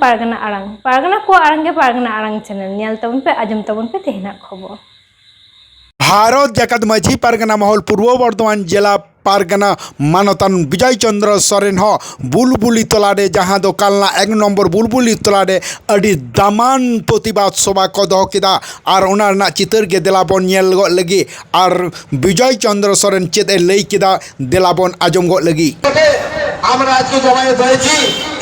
ᱯᱟᱨᱜᱟᱱᱟ ᱟᱲᱟᱝ ᱯᱟᱨᱜᱟᱱᱟ ᱠᱚ ᱟᱲᱟᱝ ᱜᱮ ᱯᱟᱨᱜᱟᱱᱟ ᱟᱲᱟᱝ ᱪᱮᱱᱮᱞ ᱧᱮᱞ ᱛᱟᱵᱚᱱ ᱯᱮ ᱟᱸᱡᱚᱢ ᱛᱟᱵᱚᱱ ᱯᱮ ᱛᱮᱦᱮᱧᱟᱜ ᱠᱷᱚᱵᱚᱨ ভারত জাকাত মাঝি পারগানা মহল পূর্ব বর্ধমান জেলা পারগানা মানতান বিজয় চন্দ্র সরেন হ বুলবুলি তলারে যাহা দো কালনা এক নম্বর বুলবুলি তলারে আডি দামান প্রতিবাদ সভা ক দহ কেদা আর ওনার না চিতর গে দেলাবন ñel গো লাগি আর বিজয় চন্দ্র সরেন চেদ এ লই কেদা দেলাবন আজম গো লাগি থেকে আমরা আজকে জমায়েত হয়েছি।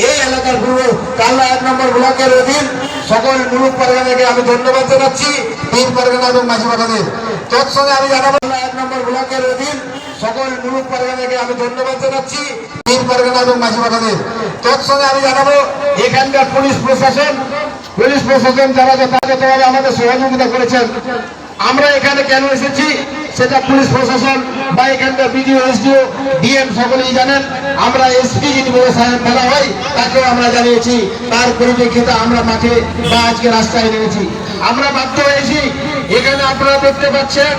এই এলাকার পূর্ব কাল্লা এক নম্বর ব্লকের অধীন সকল মুলুক পারগানাকে আমি ধন্যবাদ জানাচ্ছি তিন পারগানা এবং মাঝি পাঠাদের তৎসঙ্গে আমি জানাব এক নম্বর ব্লকের অধীন সকল মুলুক পারগানাকে আমি ধন্যবাদ জানাচ্ছি তিন পারগানা এবং মাঝি পাঠাদের তৎসঙ্গে আমি জানাব, এখানকার পুলিশ প্রশাসন পুলিশ প্রশাসন যারা যথাযথভাবে আমাদের সহযোগিতা করেছেন, আমরা এখানে কেন এসেছি? সেটা পুলিশ প্রশাসন বা এখানকার বিডিও, এসডিও, ডিএম সকলেই জানেন। আমরা এসপি যিনি সাহেব বলা হয়, তাকেও আমরা জানিয়েছি। তার পরিপ্রেক্ষিতে আমরা মাঠে বা আজকে রাস্তায় নেমেছি। আমরা বাধ্য হয়েছি, এখানে আপনারা দেখতে পাচ্ছেন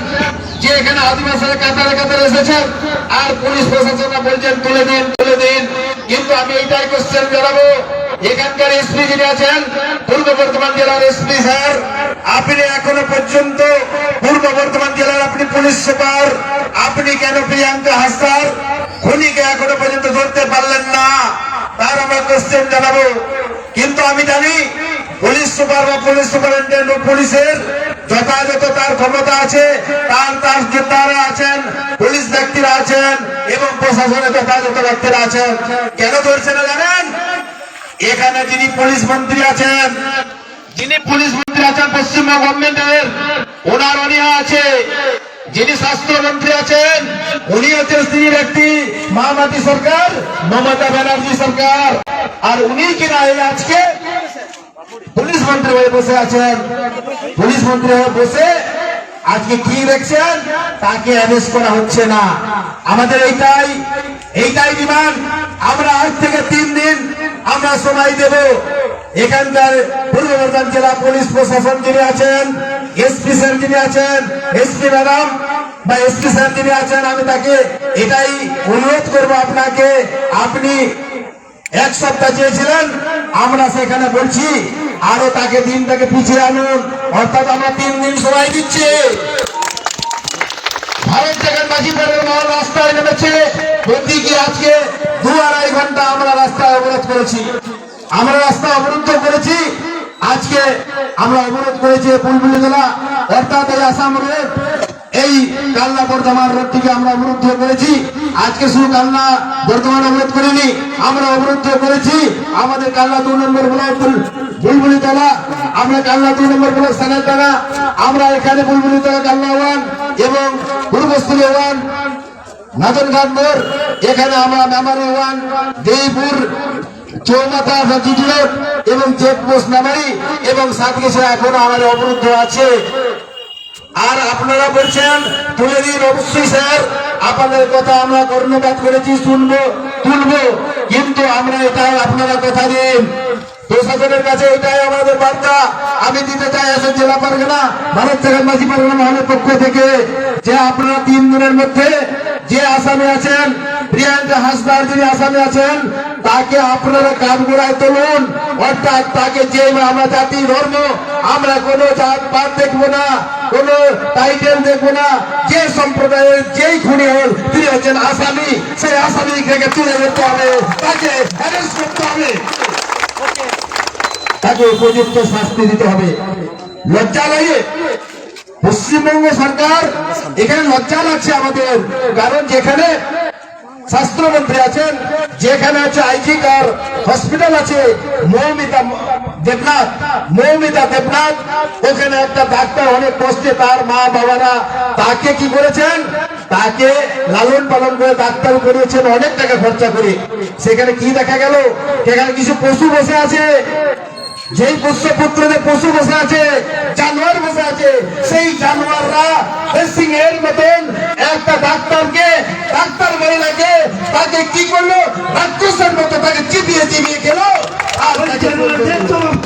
যে এখানে আদিবাসীরা কাতারে কাতারে এসেছেন। আর পুলিশ প্রশাসনরা বলছেন, তুলে দিন তুলে দিন। কিন্তু আমি এইটাই কোশ্চেন জানাব এখানকার এসপি যিনি আছেন, পূর্ব বর্ধমান জেলার এসপি স্যার, আপনি এখনও পর্যন্ত পূর্ব বর্ধমান জেলার আপনি পুলিশ সুপার। আপনি কেন প্রিয়াঙ্কা হাসদার খুনিকে এখনও পর্যন্ত ধরতে পারলেন না। তার আমরা কোশ্চেন জানাব। কিন্তু আমি জানি, পুলিশ সুপার বা পুলিশ সুপারিনটেন্ডেন্ট পুলিশের যথাযথ তার ক্ষমতা আছে, তার তার তারা আছেন, পুলিশ ব্যক্তিরা আছেন এবং প্রশাসনের যথাযথ ব্যক্তিরা আছেন। কেন ধরছে না জানেন? এখানে যিনি পুলিশ মন্ত্রী আছেন, যিনি পুলিশ মন্ত্রী আছেন পশ্চিমবঙ্গ গভর্নমেন্টের, ওনার অনিয়া আছে। যিনি স্বাস্থ্যমন্ত্রী আছেন, উনি হচ্ছেন স্ত্রী ব্যক্তি মহামাতি সরকার, মমতা ব্যানার্জি সরকার। আর উনি কিনা এই আজকে পুলিশ মন্ত্রী হয়ে বসে আছেন। পুলিশ মন্ত্রী হয়ে বসে আজকে কি দেখছেন? তাকে অ্যারেস্ট করা হচ্ছে না। আমাদের এইটাই এইটাই ডিমান্ড। আমরা আজ থেকে তিন দিন আমরা সময় দেব। এখানকার পূর্ব বর্ধমান জেলা পুলিশ প্রশাসন যিনি আছেন, এসপি স্যার যিনি আছেন, এসপি ম্যাডাম বা এসপি স্যার যিনি আছেন, আমি তাকে এটাই অনুরোধ করব আপনাকে। আপনি এক সপ্তাহ চেয়েছিলেন, আমরা সেখানে বলছি, আরও তাকে দিনটাকে পিছিয়ে আনুন। অর্থাৎ আমরা তিন দিন সময় দিচ্ছি। ভারত মহল রাস্তায় নেমেছে। আজকে দু আড়াই ঘণ্টা আমরা রাস্তায় অবরোধ করেছি। আমরা রাস্তা অবরুদ্ধ করেছি। আজকে আমরা অবরোধ করেছি বুলবুলি জেলা, অর্থাৎ এই আসাম রোড। এই কালনা বর্ধমান রোডটিকে আমরা অবরুদ্ধ করেছি। আজকে শুধু কালনা বর্ধমান অবরোধ করিনি, আমরা অবরুদ্ধ করেছি। আমাদের কালনা দু নম্বর ব্লক বুলবুলি তলা, আমরা কালনা দু নম্বর ব্লক সানের তলা, আমরা এখানে বুলবুলি তলা কালনা ওয়ান এবং পূর্বস্থলী ওয়ান নাদনঘাট মোড়, এখানে আমরা মেমারি ওয়ান দেইপুর চৌমাথা রোড এবং চেকপোস্ট মেমারি এবং সাতকেশে এখনও আমাদের অবরুদ্ধ আছে। আর আপনারা বলছেন, তুলে দিন অবশ্যই স্যার, আপনাদের কথা আমরা কর্ণপাত করেছি, শুনব। তুলবো কিন্তু আমরা এটাই আপনারা কথা দিন। প্রশাসনের কাছে এটাই আমাদের বার্তা। আমি দিতে চাই আসাম জেলা পারগানা, ভারত জেলার মাঝি পারগানা মহলের পক্ষ থেকে। যে আপনারা তিন দিনের মধ্যে যে আসামি আছেন, প্রিয়াঙ্কা হাসদার যিনি আসামি আছেন, তাকে আপনারা কাঠগোড়ায় তুলুন। অর্থাৎ তাকে যে আমরা জাতি ধর্ম, আমরা কোনো জাত, পাত দেখব না, কোন টাইটেল দেখব না, যে সম্প্রদায়ের যেই খুনি হল তিনি হচ্ছেন আসামি। সেই আসামি থেকে তুলে ধরতে হবে, তাকে অ্যারেস্ট করতে হবে। তাকে উপযুক্ত শাস্তি দিতে হবে। লজ্জা লাগে? পশ্চিমবঙ্গ সরকার এখানে লজ্জা লাগছে আমাদের। কারণ যেখানে স্বাস্থ্যমন্ত্রী আছেন, যেখানে আছে আইজি কার হসপিটাল আছে, মৌমিতা দেবনাথ মৌমিতা দেবনাথ, ওখানে একটা ডাক্তার অনেক কষ্টে তার মা বাবারা তাকে কি করেছেন? তাকে লালন পালন করে ডাক্তার করিয়েছেন, অনেক টাকা খরচা করে। সেখানে কি দেখা গেল? সেখানে কিছু পশু বসে আছে। যেই পুত্রদের পশু বসে আছে জানোয়ার বসে আছে সেই জানোয়াররা সিং এর মতন একটা ডাক্তারকে ডাক্তার মহিলাকে তাকে কি করল? রাক্ষসের মতো তাকে চিবিয়ে চিবিয়ে গেল আর জানোয়ারদের জবাব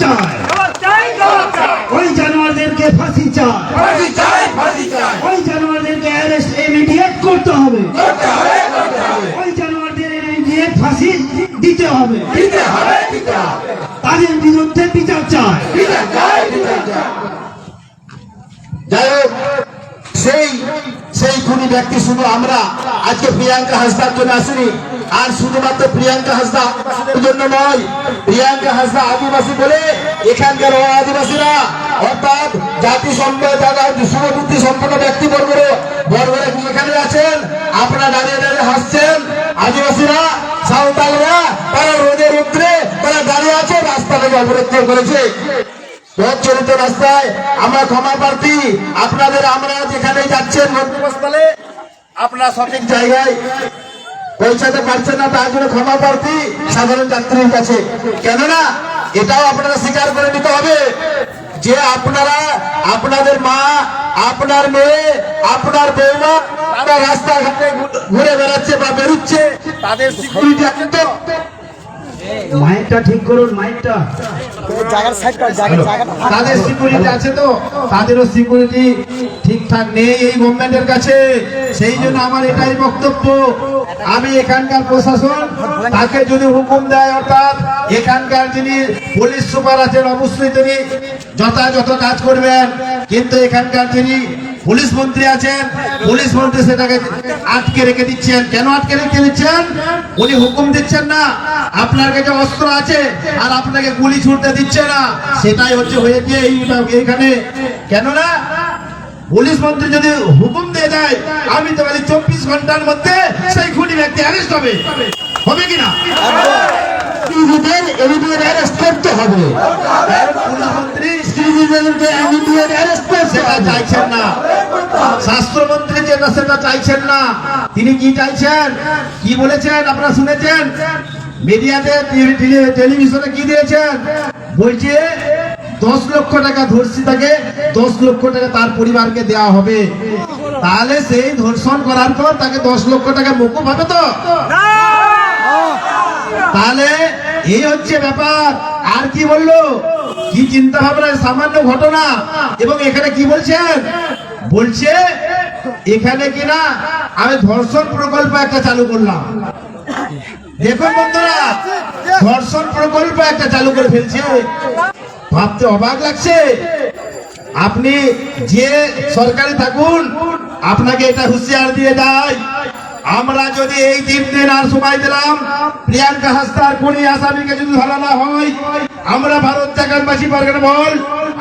ওই জানোয়ারদেরকে ফাঁসি চাই ফাঁসি চাই ফাঁসি চাই। ওই জানোয়ারদেরকে অ্যারেস্ট ইমিডিয়েট করতে হবে। করতে হবে করতে হবে। ওই জানোয়ারদের ইমিডিয়েট ফাঁসি দিতে হবে। দিতে হবে দিতে হবে। তাদের বিরুদ্ধে আদিবাসীরা অর্থাৎ এখানে আছেন? আপনারা দাঁড়িয়ে দাঁড়িয়ে হাসছেন? আদিবাসীরা সাঁওতালরা তারা রোদে রুদ্রে তারা দাঁড়িয়ে আছে রাস্তাটাকে অবরোধ করেছে। চলিত রাস্তায় আমরা ক্ষমা প্রার্থী, আপনাদের আমরা যেখানে যাচ্ছেন গন্তব্যস্থলে আপনারা সঠিক জায়গায় পৌঁছাতে পারছেন না, তার জন্য ক্ষমা প্রার্থী, সাধারণ যাত্রীর কাছে। কেননা, এটাও আপনারা স্বীকার করে নিতে হবে। যে আপনারা, আপনাদের মা, আপনার মেয়ে, আপনার বৌমা, তারা রাস্তাঘাটে ঘুরে বেড়াচ্ছে বা বেরোচ্ছে, তাদের সিকিউরিটি ঠিক করুন, মাইকটা। তাদের সিকিউরিটি আছে তো? তাদেরও সিকিউরিটি ঠিকঠাক নেই এই গভর্নমেন্টের কাছে। সেই জন্য আমার এটাই বক্তব্য। আমি এখানকার প্রশাসন, তাকে যদি হুকুম দেয় অর্থাৎ এখানকার যিনি পুলিশ সুপার আছেন অবশ্যই তিনি যথাযথ কাজ করবেন। কিন্তু এখানকার যিনি পুলিশ মন্ত্রী আছেন পুলিশ মন্ত্রী সেটাকে আটকে রেখে দিচ্ছেন। কেন আটকে রেখে দিচ্ছেন? উনি হুকুম দিচ্ছেন না আপনার কাছে অস্ত্র আছে আর আপনাকে গুলি ছুটতে দিচ্ছে না সেটাই হচ্ছে হয়েছে এই এইখানে। কেননা পুলিশ মন্ত্রী যদি হুকুম দিয়ে দেয় আমি তো বলি চব্বিশ ঘণ্টার মধ্যে সেই খুনি ব্যক্তি অ্যারেস্ট হবে। হবে কিনা অ্যারেস্ট করতে হবে। পুলিশ মন্ত্রী শ্রীজিদেরকে এমবিএর অ্যারেস্ট করতে সেটা চাইছেন না। স্বাস্থ্যমন্ত্রী যেটা সেটা চাইছেন না, তিনি কি চাইছেন? কি বলেছেন? আপনারা শুনেছেন? মিডিয়াতে টেলিভিশনে কি দিয়েছেন? বলছে, দশ লক্ষ টাকা ধর্ষিতাকে দশ লক্ষ টাকা তার পরিবারকে দেওয়া হবে। তাহলে সেই ধর্ষণ করার পর তাকে দশ লক্ষ টাকা মকুব হবে তো? তাহলে এই হচ্ছে ব্যাপার। আর কি বলল? কি চিন্তা ভাবনা সামান্য ঘটনা? এবং এখানে কি বলছেন? বলছে, এখানে কিনা আমি ধর্ষণ প্রকল্প একটা চালু করলাম। দেখুন বন্ধুরা, ধর্ষণ প্রকল্প একটা চালু করে ফেলছে। ভাবতে অবাক লাগছে। আপনি যে সরকারে থাকুন, আপনাকে এটা হুঁশিয়ার দিয়ে যায় আমরা যদি এই তিন দিন আর সময় দিলাম, প্রিয়াঙ্কা হাসদার কোন আসামিকে যদি ধরা না হয়, আমরা ভারত জাগানবাসী পারগানা বল।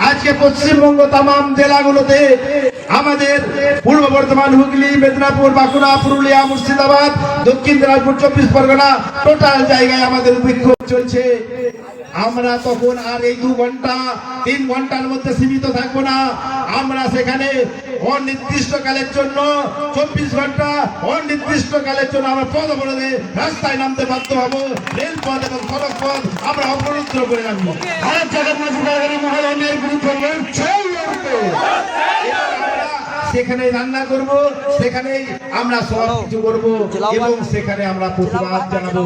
আজকে পশ্চিমবঙ্গ তাম জেলাগুলোতে আমাদের পূর্ব বর্ধমান, হুগলি, মেদিনীপুর, বাঁকুড়া, পুরুলিয়া, মুর্শিদাবাদ, দক্ষিণ দিনাজপুর, চব্বিশ পরগনা টোটাল জায়গায় আমাদের বিক্ষোভ চলছে। আমরা তখন আর এই দু ঘণ্টা, তিন ঘণ্টার মধ্যে সীমিত থাকব না। আমরা সেখানে অনির্দিষ্ট কালের জন্য চব্বিশ ঘণ্টা অনির্দিষ্টকালের জন্য আমরা পদ অবরোধে রাস্তায় নামতে বাধ্য হব। রেলপথ এবং সড়ক পথ আমরা অপরুদ্ধ করে রাখব। জগন্নাথ মহল অন্যের সেখানে রান্না করব সেখানে আমরা সব কিছু করব এবং সেখানে আমরা প্রতিবাদ জানাব।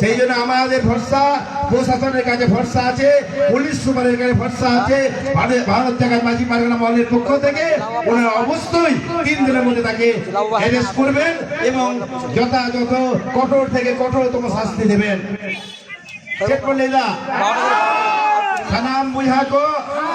সেই জন্য আমাদের ভরসা প্রশাসনের কাছে ভরসা আছে পুলিশ সুপারের কাছে ভরসা আছে ভারত- জায়গায় মাঝি পারগানা মহলের পক্ষ থেকে ওনারা অবশ্যই তিন দিনের মধ্যে তাকে অ্যারেস্ট করবেন এবং যথাযথ কঠোর থেকে কঠোরতম শাস্তি দেবেন। চেক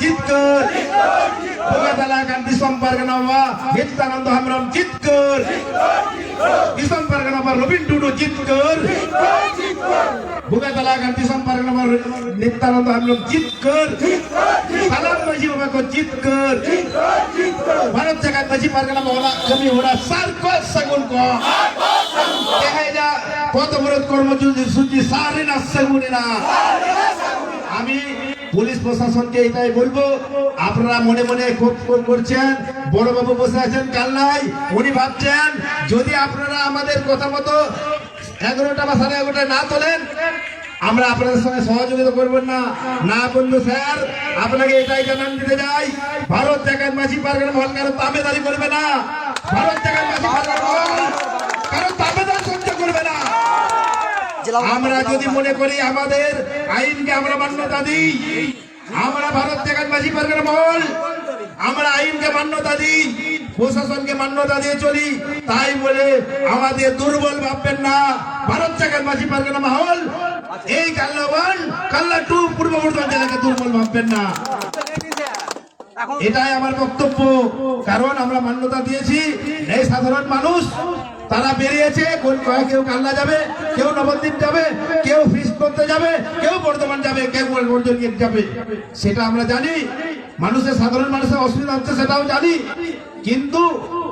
জিত কর বোগাতালা কান্তি সম পারগানা মা নিত্যানন্দ হামরম জিত কর দিশম পারগানা বা রবীন টুডু জিত কর বুগাতলা গান দিশম পারগানা বা নিত্যানন্দ हम लोग जीत कर সালাম মাঝি বাবা को जीत कर ভারত জাগাত মাঝি পারগানা মহলা কমি হোরা সারকো সাগুন কো তেহেজা পথ অবরোধ কর্মসূচি সূচি সারে না সাগুনে না আমি পুলিশ প্রশাসনকে এটাই বলব, আপনারা মনে মনে করছেন, বড়বাবু বসে আছেন কালনায় উনি ভাবছেন, যদি আপনারা আমাদের কথা মতো এগারোটা বা সাড়ে এগারোটা না তোলেন, আমরা আপনাদের সঙ্গে সহযোগিতা করবেন না। না বন্ধু স্যার, আপনাকে এটাই জানান দিতে যাই ভারত জায়গায় মাঝি পারবেন মহল কারও তাবেদারি করবে না। ভারত জায়গায় মাঝি পারবেন আমরা যদি মনে করি আমাদের আইনকে আমরা মান্যতা দিই আমরা ভারত মাঝি পারগানা মহল আমরা আইনকে মান্যতা দিই প্রশাসনকে মান্যতা দিয়ে চলি তাই বলে আমাদের দুর্বল ভাববেন না ভারত মাঝি পারগানা মহল এই কাল্লা ওয়ান কাল্লা টু পূর্ব বর্ধমান জেলাকে দুর্বল ভাববেন না। এটাই আমার বক্তব্য। কারণ আমরা মান্যতা দিয়েছি এই সাধারণ মানুষ। তারা বেরিয়েছে কেউ কাল্লা যাবে, কেউ নবদ্বীপ যাবে, কেউ ফিস করতে যাবে, কেউ বর্ধমান যাবে, কেউ বর্ধমান যাবে। সেটা আমরা জানি, মানুষের সাধারণ মানুষের অসুবিধা হচ্ছে সেটাও জানি। কিন্তু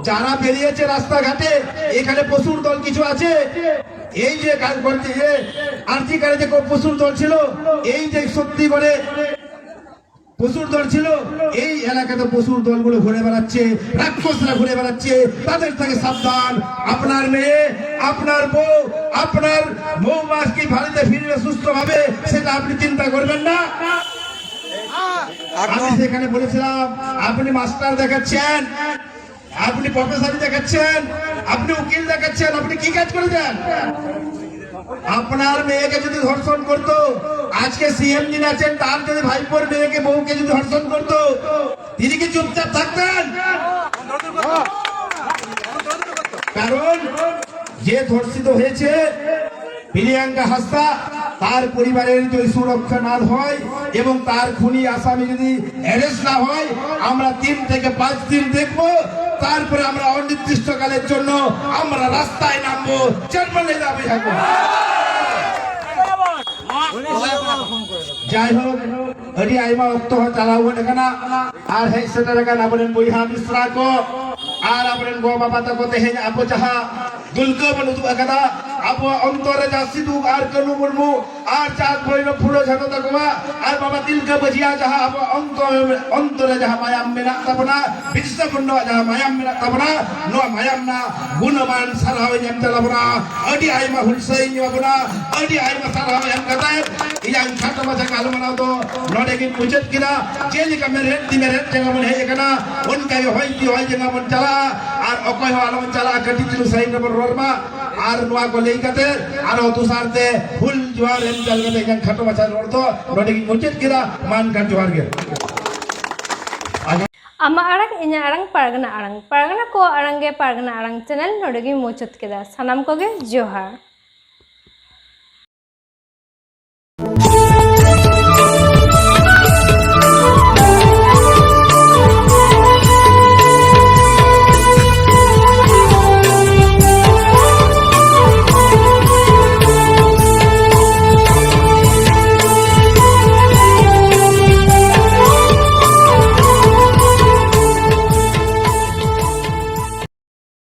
যারা বেরিয়েছে রাস্তাঘাটে, এখানে পশুর দল কিছু আছে। এই যে কাজ করছে যে, আর্জি কারে যে পশুর দল ছিল, এই যে সত্যি করে পশুর দল ছিল। এই এলাকাতে পশুর দলগুলো ঘুরে বেড়াচ্ছে রাক্ষসরা ঘুরে বেড়াচ্ছে। তাদের থেকে সাবধান। আপনার মেয়ে আপনার বউ আপনার বউ মাস কি বাড়িতে ফিরবে সুস্থ ভাবে সেটা আপনি চিন্তা করবেন না। আমি সেখানে বলেছিলাম আপনি মাস্টার দেখাচ্ছেন আপনি প্রফেসর দেখাচ্ছেন আপনি উকিল দেখাচ্ছেন আপনি কি কাজ করে দেন? আপনার মেয়েকে যদি ধর্ষণ করতো, আজকে সিএম যিনি আছেন, তার যদি ভাইপোর মেয়েকে, বউকে যদি ধর্ষণ করতো, তিনি কি চুপচাপ থাকতেন? কারণ যে ধর্ষিত হয়েছে, প্রিয়াঙ্কা হাসদা তার পরিবারের যদি সুরক্ষা না হয় এবং তার খুনি আসামি যদি অ্যারেস্ট না হয়, আমরা তিন থেকে পাঁচ দিন দেখব তারপরে আমরা অনির্দিষ্টকালের জন্য আমরা রাস্তায় নামবো চেয়ারম্যানের দাবি থাকব যাই হোক, হরি আইমা অক্ত চালাবো এখানে। আর হেসেটা রেখা বলেন বইহা মিশ্রা কো আর আপনার গো বাবা তো কত তেহেন আপো যাহা দুলক বলুক আগদা আবু অন্তরে যা সিদুক আর কলু মুরমু, আর চাঁদ ভৈরব ফুলো ছাতো তাকুয়া আর বাবা তিলক বজিয়া যাহা আবু অন্তরে অন্তরে যাহা মায়াম মেনা তাপনা বিশ্বকুণ্ড যাহা মায়াম মেনা তাপনা নো মায়াম না গুণমান সারাও এম তালাবনা আডি আইমা হুলসাই নিবাবনা আডি আইমা সারাও এম কাদায় ইয়াং ছাতো মাথা কালো মানাও তো, নডে কি মুজত কিনা চেলিকা মেরে দি মেরে জায়গা মন হে জায়গা উনকাই উনকা হই কি হই জায়গা মন চালা chala ar okoi ho alam chala kati tilu sai na ber rorma ar noa ko lei kate ar otu sarte full juar em jal kate yang kata baca ror to node ki pujet kira man kan juar ge ᱟᱢᱟᱜ ᱟᱲᱟᱝ ᱤᱧᱟᱹᱜ ᱟᱲᱟᱝ ᱯᱟᱨᱜᱟᱱᱟ ᱟᱲᱟᱝ ᱯᱟᱨᱜᱟᱱᱟ ᱠᱚ ᱟᱲᱟᱝ ᱜᱮ ᱯᱟᱨᱜᱟᱱᱟ ᱟᱲᱟᱝ channel ᱱᱚᱰᱮ ᱜᱤᱧ ᱢᱩᱪᱟᱹᱫ ᱠᱮᱫᱟ ᱥᱟᱱᱟᱢ ᱠᱚᱜᱮ ᱡᱚᱦᱟᱨ